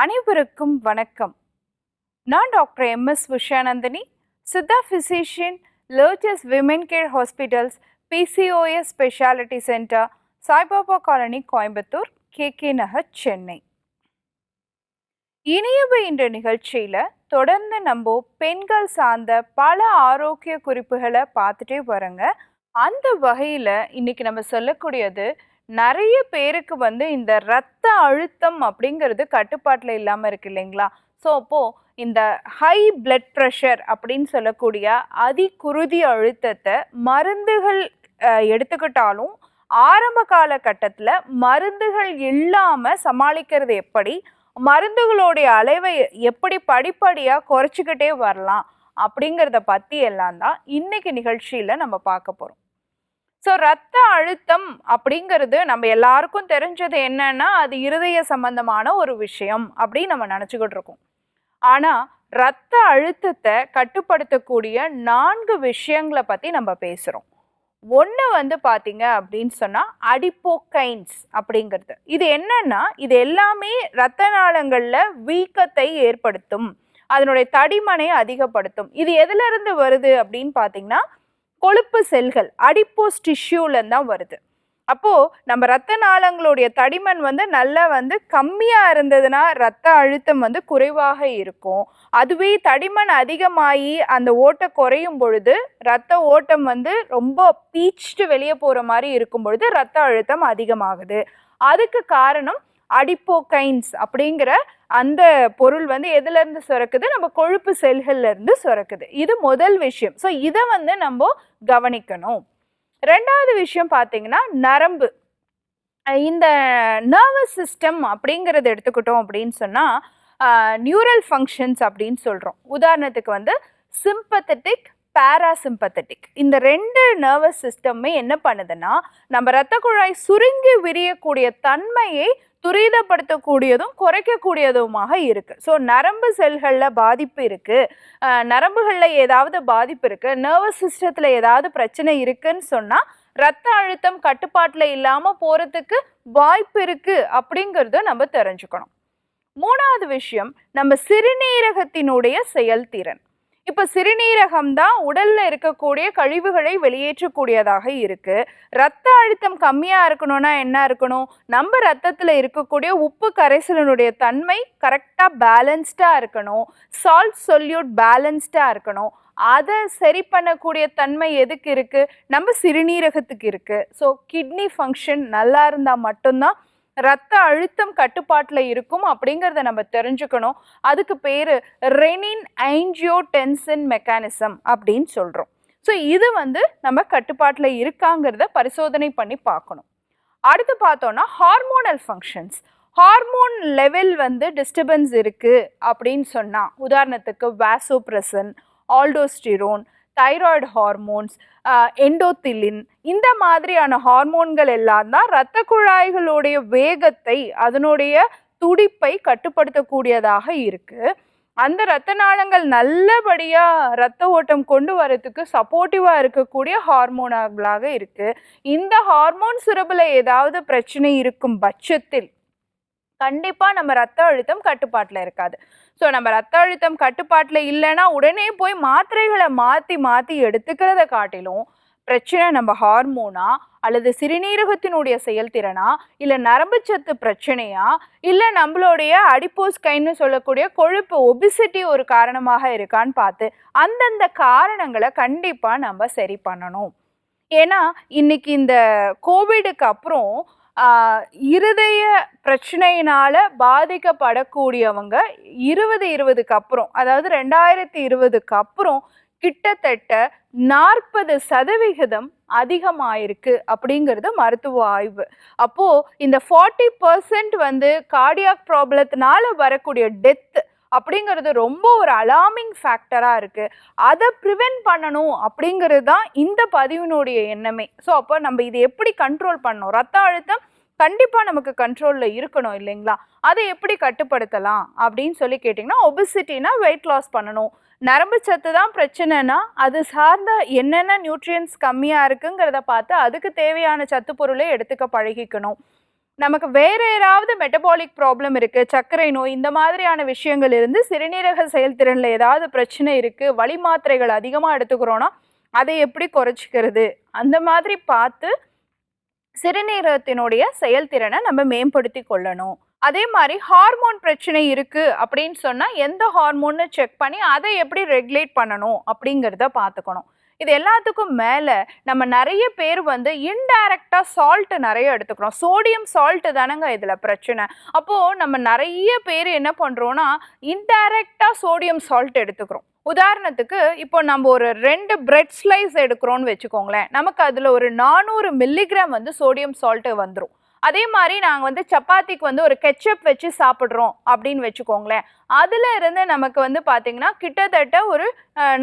அனைவருக்கும் வணக்கம். நான் doctor M. S. Vishayanandhini siddha physician லர்ஜஸ் women care hospitals PCOS speciality centre Saibaba colony Coimbatore K K Nagar Chennai. இனியவு என்ற நிகழ்ச்சியில் தொடர்ந்து நம்ம பெண்கள் சார்ந்த பல ஆரோக்கிய குறிப்புகளை பார்த்துட்டே வரோங்க அந்த வகையில் இன்னைக்கு நம்ம சொல்லக்கூடியது நிறைய பேருக்கு வந்து இந்த ரத்த அழுத்தம் அப்படிங்கிறது கட்டுப்பாட்டில் இல்லாமல் இருக்கு இல்லைங்களா? ஸோ அப்போது இந்த ஹை பிளட் ப்ரெஷர் அப்படின்னு சொல்லக்கூடிய அதிகுருதி அழுத்தத்தை மருந்துகள் எடுத்துக்கிட்டாலும் ஆரம்ப காலகட்டத்தில் மருந்துகள் இல்லாமல் சமாளிக்கிறது எப்படி? மருந்துகளுடைய அளவை எப்படி படிப்படியாக குறைச்சிக்கிட்டே வரலாம் அப்படிங்கிறத பற்றி எல்லாம் தான் இன்றைக்கி நிகழ்ச்சியில் நம்ம பார்க்க போகிறோம் ஸோ ரத்த அழுத்தம் அப்படிங்கிறது நம்ம எல்லாருக்கும் தெரிஞ்சது என்னன்னா அது இருதய சம்பந்தமான ஒரு விஷயம் அப்படின்னு நம்ம நினச்சிக்கிட்டு இருக்கோம். ஆனால் ரத்த அழுத்தத்தை கட்டுப்படுத்தக்கூடிய நான்கு விஷயங்களை பற்றி நம்ம பேசுகிறோம் ஒன்று வந்து பார்த்தீங்க அப்படின்னு சொன்னால் அடிப்போகைன்ஸ் அப்படிங்கிறது. இது என்னன்னா இது எல்லாமே ரத்த நாளங்களில் வீக்கத்தை ஏற்படுத்தும். அதனுடைய தடிமனை அதிகப்படுத்தும். இது எதுலேருந்து வருது அப்படின்னு பார்த்தீங்கன்னா கொழுப்பு செல்கள் அடிப்போஸ் டிஷ்யூலேருந்து தான் வருது. அப்போது நம்ம ரத்த நாளங்களுடைய தடிமன் வந்து நல்லா வந்து கம்மியாக இருந்ததுன்னா ரத்த அழுத்தம் வந்து குறைவாக இருக்கும். அதுவே தடிமன் அதிகமாகி அந்த ஓட்டை குறையும் பொழுது ரத்த ஓட்டம் வந்து ரொம்ப பீச்சிட்டு வெளியே போகிற மாதிரி இருக்கும் பொழுது ரத்த அழுத்தம் அதிகமாகுது. அதுக்கு காரணம் அடிப்போகைன்ஸ் அப்படிங்கிற அந்த பொருள் வந்து எதுலேருந்து சுரக்குது? நம்ம கொழுப்பு செல்கள்ல இருந்து சுரக்குது. இது முதல் விஷயம். ஸோ இதை வந்து நம்ம கவனிக்கணும். ரெண்டாவது விஷயம் பார்த்தீங்கன்னா நரம்பு. இந்த நர்வஸ் சிஸ்டம் அப்படிங்கிறத எடுத்துக்கிட்டோம் அப்படின்னு சொன்னால் நியூரல் ஃபங்க்ஷன்ஸ் அப்படின்னு சொல்கிறோம் உதாரணத்துக்கு வந்து சிம்பத்தட்டிக் பேராசிம்பத்தட்டிக் இந்த ரெண்டு நர்வஸ் சிஸ்டமே என்ன பண்ணுதுன்னா நம்ம இரத்த குழாய் சுருங்கி விரியக்கூடிய தன்மையை துரிதப்படுத்தக்கூடியதும் குறைக்கக்கூடியதுமாக இருக்கு. ஸோ நரம்பு செல்களில் பாதிப்பு இருக்கு. நரம்புகளில் ஏதாவது பாதிப்பு இருக்கு. நர்வஸ் சிஸ்டத்தில் ஏதாவது பிரச்சனை இருக்குன்னு சொன்னால் ரத்த அழுத்தம் கட்டுப்பாட்டில் இல்லாமல் போகிறதுக்கு வாய்ப்பு இருக்கு அப்படிங்கிறத நம்ம தெரிஞ்சுக்கணும். மூணாவது விஷயம் நம்ம சிறுநீரகத்தினுடைய செயல்திறன். இப்போ சிறுநீரகம் தான் உடல்ல இருக்கக்கூடிய கழிவுகளை வெளியேற்றக்கூடியதாக இருக்கு. ரத்த அழுத்தம் கம்மியா இருக்கணும்னா என்ன இருக்கணும்? நம்ம ரத்தத்துல இருக்கக்கூடிய உப்பு கரைசலினுடைய தன்மை கரெக்டா பேலன்ஸ்டா இருக்கணும். சால்ட் சொல்யூட் பேலன்ஸ்டா இருக்கணும். அதை சரி பண்ணக்கூடிய தன்மை எதுக்கு இருக்கு? நம்ம சிறுநீரகத்துக்கு இருக்கு. ஸோ கிட்னி ஃபங்க்ஷன் நல்லா இருந்தால் மட்டும்தான் ரத்த அழுத்தம் கட்டுப்பாட்டில் இருக்கும் அப்படிங்கிறத நம்ம தெரிஞ்சுக்கணும். அதுக்கு பேர் ரெனின் ஐஞ்சியோடென்சின் மெக்கானிசம் அப்படின்னு சொல்கிறோம் ஸோ இது வந்து நம்ம கட்டுப்பாட்டில் இருக்காங்கிறத பரிசோதனை பண்ணி பார்க்கணும். அடுத்து பார்த்தோன்னா ஹார்மோனல் ஃபங்க்ஷன்ஸ் ஹார்மோன் லெவல் வந்து டிஸ்டர்பன்ஸ் இருக்குது அப்படின்னு சொன்னால் உதாரணத்துக்கு vasopressin aldosterone thyroid hormones endothelin இந்த மாதிரியான ஹார்மோன்கள் எல்லாம் தான் இரத்த குழாய்களுடைய வேகத்தை அதனுடைய துடிப்பை கட்டுப்படுத்தக்கூடியதாக இருக்கு. அந்த இரத்த நாளங்கள் நல்லபடியாக இரத்த ஓட்டம் கொண்டு வரதுக்கு சப்போர்ட்டிவாக இருக்கக்கூடிய ஹார்மோன்களாக இருக்குது இந்த ஹார்மோன் சுரப்பில் ஏதாவது பிரச்சனை இருக்கும் பட்சத்தில் கண்டிப்பாக நம்ம ரத்த அழுத்தம் கட்டுப்பாட்டில் இருக்காது. ஸோ நம்ம ரத்த அழுத்தம் கட்டுப்பாட்டில் இல்லைன்னா உடனே போய் மாத்திரைகளை மாற்றி மாற்றி எடுத்துக்கிறத காட்டிலும் பிரச்சனை நம்ம ஹார்மோனா அல்லது சிறுநீரகத்தினுடைய செயல்திறனா இல்லை நரம்புச்சத்து பிரச்சனையா இல்லை நம்மளுடைய அடிப்போஸ் கைன்னு சொல்லக்கூடிய கொழுப்பு ஒபிசிட்டி ஒரு காரணமாக இருக்கான்னு பார்த்து அந்தந்த காரணங்களை கண்டிப்பாக நம்ம சரி பண்ணணும். ஏன்னா இன்னைக்கு இந்த கோவிடுக்கு அப்புறம் இருதய பிரச்சனையினால் பாதிக்கப்படக்கூடியவங்க இருபது இருபதுக்கு அப்புறம் அதாவது ரெண்டாயிரத்தி இருபதுக்கு அப்புறம் கிட்டத்தட்ட நாற்பது சதவிகிதம் அதிகமாயிருக்கு அப்படிங்கிறது மருத்துவ ஆய்வு. அப்போது இந்த ஃபார்ட்டி பர்சன்ட் வந்து கார்டியாக் ப்ராப்ளத்தினால வரக்கூடிய டெத் அப்படிங்கிறது ரொம்ப ஒரு அலார்மிங் ஃபேக்டராக இருக்குது அதை ப்ரிவென்ட் பண்ணணும் அப்படிங்கிறது தான் இந்த பதிவினுடைய எண்ணமே. ஸோ அப்போ நம்ம இதை எப்படி கண்ட்ரோல் பண்ணணும்? ரத்த அழுத்தம் கண்டிப்பாக நமக்கு கண்ட்ரோலில் இருக்கணும் இல்லைங்களா? அதை எப்படி கட்டுப்படுத்தலாம் அப்படின்னு சொல்லி கேட்டிங்கன்னா ஒபிசிட்டினா வெயிட் லாஸ் பண்ணணும். நரம்பு சத்து தான் பிரச்சனைனா அது சார்ந்த என்னென்ன நியூட்ரியன்ஸ் கம்மியாக இருக்குங்கிறத பார்த்து அதுக்கு தேவையான சத்து பொருளை எடுத்துக்க பழகிக்கணும். நமக்கு வேற ஏதாவது மெட்டபாலிக் ப்ராப்ளம் இருக்கு சர்க்கரை நோய் இந்த மாதிரியான விஷயங்கள் இருந்து சிறுநீரக செயல்திறனில் ஏதாவது பிரச்சனை இருக்கு வழி மாத்திரைகள் அதிகமாக எடுத்துக்கிறோன்னா அதை எப்படி குறைச்சிக்கிறது? அந்த மாதிரி பார்த்து சிறுநீரகத்தினுடைய செயல்திறனை நம்ம மேம்படுத்தி கொள்ளணும். அதே மாதிரி ஹார்மோன் பிரச்சனை இருக்கு அப்படின்னு சொன்னா எந்த ஹார்மோன்னு செக் பண்ணி அதை எப்படி ரெகுலேட் பண்ணணும் அப்படிங்கிறத பார்த்துக்கணும். இது எல்லாத்துக்கும் மேலே நம்ம நிறைய பேர் வந்து இன்டைரக்டாக சால்ட்டு நிறைய எடுத்துக்கிறோம். சோடியம் சால்ட்டு தானங்க இதில் பிரச்சனை. அப்போது நம்ம நிறைய பேர் என்ன பண்ணுறோன்னா இன்டைரக்டாக சோடியம் சால்ட் எடுத்துக்கிறோம். உதாரணத்துக்கு இப்போ நம்ம ஒரு ரெண்டு பிரெட் ஸ்லைஸ் எடுக்கிறோன்னு வச்சுக்கோங்களேன். நமக்கு அதில் ஒரு நானூறு மில்லிகிராம் வந்து சோடியம் சால்ட்டு வந்துடும் அதே மாதிரி நாங்கள் வந்து சப்பாத்திக்கு வந்து ஒரு கெச்சப் வச்சு சாப்பிட்றோம் அப்படின்னு வச்சுக்கோங்களேன். அதில் இருந்து நமக்கு வந்து பார்த்திங்கன்னா கிட்டத்தட்ட ஒரு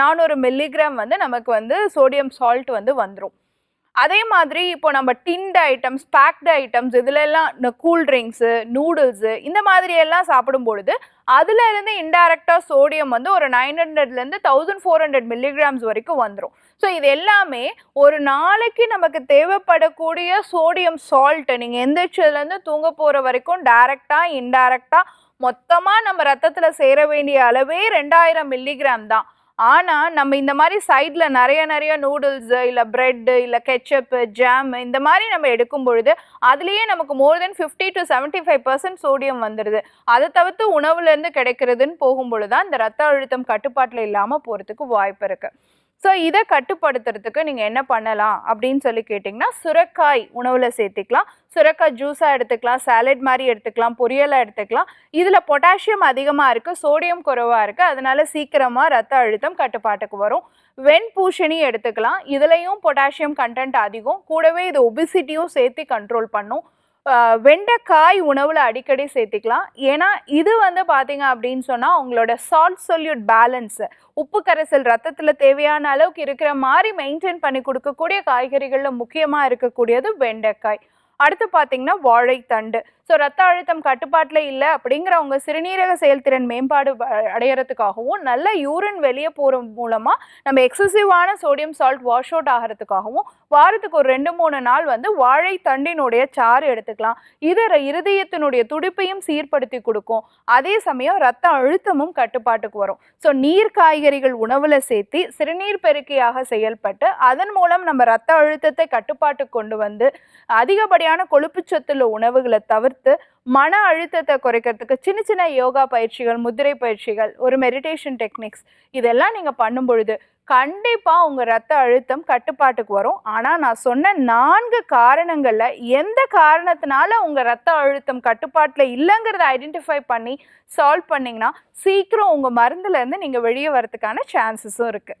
நானூறு மில்லிகிராம் வந்து நமக்கு வந்து சோடியம் சால்ட் வந்து வந்துடும் அதே மாதிரி இப்போ நம்ம டின்ட் ஐட்டம்ஸ் பேக்டு ஐட்டம்ஸ் இதுல எல்லாம் இந்த கூல்ட்ரிங்க்ஸு நூடுல்ஸு இந்த மாதிரி எல்லாம் சாப்பிடும் பொழுது அதுல இருந்து இன்டைரக்டாக சோடியம் வந்து ஒரு நைன் ஹண்ட்ரட்லேருந்து தௌசண்ட் ஃபோர் ஹண்ட்ரட் மில்லிகிராம்ஸ் வரைக்கும் வந்துடும் ஸோ இது எல்லாமே ஒரு நாளைக்கு நமக்கு தேவைப்படக்கூடிய சோடியம் சால்ட் நீங்கள் எந்திரிச்சதுலேருந்து தூங்க போகிற வரைக்கும் டைரெக்டாக இன்டைரக்டாக மொத்தமாக நம்ம ரத்தத்தில் சேர வேண்டிய அளவே ரெண்டாயிரம் மில்லிகிராம் தான். ஆனால் நம்ம இந்த மாதிரி சைடில் நிறைய நிறைய நூடுல்ஸு இல்லை ப்ரெட்டு இல்லை கெச்சப்பு ஜாம் இந்த மாதிரி நம்ம எடுக்கும் பொழுது அதுலேயே நமக்கு more than fifty to seventy five percent sodium வந்துடுது அதை தவிர்த்து உணவுலேருந்து கிடைக்கிறதுன்னு போகும்பொழுது தான் இந்த ரத்த அழுத்தம் கட்டுப்பாட்டில் இல்லாமல் போகிறதுக்கு வாய்ப்பு இருக்குது ஸோ இதை கட்டுப்படுத்துறதுக்கு நீங்கள் என்ன பண்ணலாம் அப்படின்னு சொல்லி கேட்டிங்கன்னா சுரக்காய் உணவில் சேர்த்துக்கலாம். சுரக்காய் ஜூஸாக எடுத்துக்கலாம் சாலட் மாதிரி எடுத்துக்கலாம் பொரியலாக எடுத்துக்கலாம். இதில் பொட்டாசியம் அதிகமாக இருக்குது சோடியம் குறைவாக இருக்குது அதனால சீக்கிரமாக ரத்த அழுத்தம் கட்டுப்பாட்டுக்கு வரும். வெண்பூஷணி எடுத்துக்கலாம். இதுலேயும் பொட்டாசியம் கண்டென்ட் அதிகம். கூடவே இது ஒபிசிட்டியும் சேர்த்து கண்ட்ரோல் பண்ணும். வெண்டைக்காய் உணவில் அடிக்கடி சேர்த்திக்கலாம். ஏன்னா இது வந்து பார்த்தீங்க அப்படின்னு சொன்னால் உங்களோட சால்ட் சொல்யூட் பேலன்ஸ் உப்பு கரைசல் ரத்தத்தில் தேவையான அளவுக்கு இருக்கிற மாதிரி மெயின்டைன் பண்ணி கொடுக்கக்கூடிய காய்கறிகளில் முக்கியமாக இருக்கக்கூடியது வெண்டைக்காய். அடுத்து பார்த்தீங்கன்னா வாழைத்தண்டு. ஸோ ரத்த அழுத்தம் கட்டுப்பாட்டில் இல்லை அப்படிங்கிறவங்க சிறுநீரக செயல்திறன் மேம்பாடு அடையிறதுக்காகவும் நல்ல யூரின் வெளியே போகிற மூலமாக நம்ம எக்ஸசிவான சோடியம் சால்ட் வாஷ் அவுட் ஆகிறதுக்காகவும் வாரத்துக்கு ஒரு ரெண்டு மூணு நாள் வந்து வாழைத்தண்டினுடைய சாறு எடுத்துக்கலாம். இது இருதயத்தினுடைய துடிப்பையும் சீர்படுத்தி கொடுக்கும். அதே சமயம் ரத்த அழுத்தமும் கட்டுப்பாட்டுக்கு வரும். ஸோ நீர் காய்கறிகள் உணவில் சேர்த்து சிறுநீர் பெருக்கியாக செயல்பட்டு அதன் மூலம் நம்ம ரத்த அழுத்தத்தை கட்டுப்பாட்டுக்கு கொண்டு வந்து மாதிரியான கொழுப்பு சத்துள்ள உணவுகளை தவிர்த்து தவிர்த்து மன அழுத்தத்தை குறைக்கிறதுக்கு சின்ன சின்ன யோகா பயிற்சிகள் முதிரை பயிற்சிகள் ஒரு மெடிடேஷன் டெக்னிக்ஸ் இதெல்லாம் நீங்கள் பண்ணும் பொழுது கண்டிப்பாக உங்கள் ரத்த அழுத்தம் கட்டுப்பாட்டுக்கு வரும். ஆனால் நான் சொன்ன நான்கு காரணங்களில் எந்த காரணத்தினால உங்கள் ரத்த அழுத்தம் கட்டுப்பாட்டில் இல்லைங்கிறத ஐடென்டிஃபை பண்ணி சால்வ் பண்ணிங்கன்னா சீக்கிரம் உங்கள் மருந்துலேருந்து நீங்கள் வெளியே வரதுக்கான சான்சஸும் இருக்குது